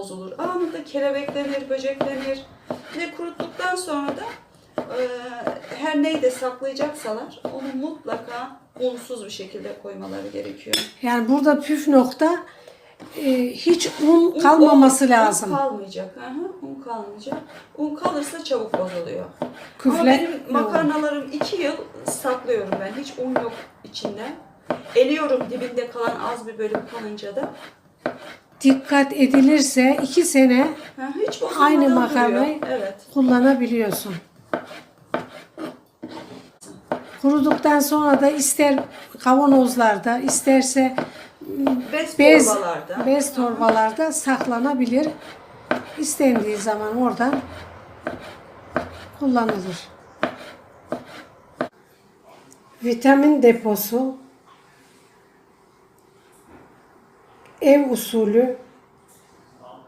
bozulur. Anında kelebeklenir, böceklenir. Ve kuruttuktan sonra da e, her neyi de saklayacaksalar onu mutlaka unsuz bir şekilde koymaları gerekiyor. Yani burada püf nokta e, hiç un Un- kalmaması un- lazım. Un kalmayacak. Hı, un kalmayacak. Un kalırsa çabuk bozuluyor. Ama Küfle- benim makarnalarım iki yıl saklıyorum ben. Hiç un yok içinde. Eliyorum dibinde kalan az bir bölüm kalınca da. Dikkat edilirse iki sene hı, Hiç Aynı makarnayı- Evet. kullanabiliyorsun. Kuruduktan sonra da ister kavanozlarda isterse Bez, bez, torbalarda. bez torbalarda saklanabilir. İstendiği zaman oradan kullanılır. Vitamin deposu ev usulü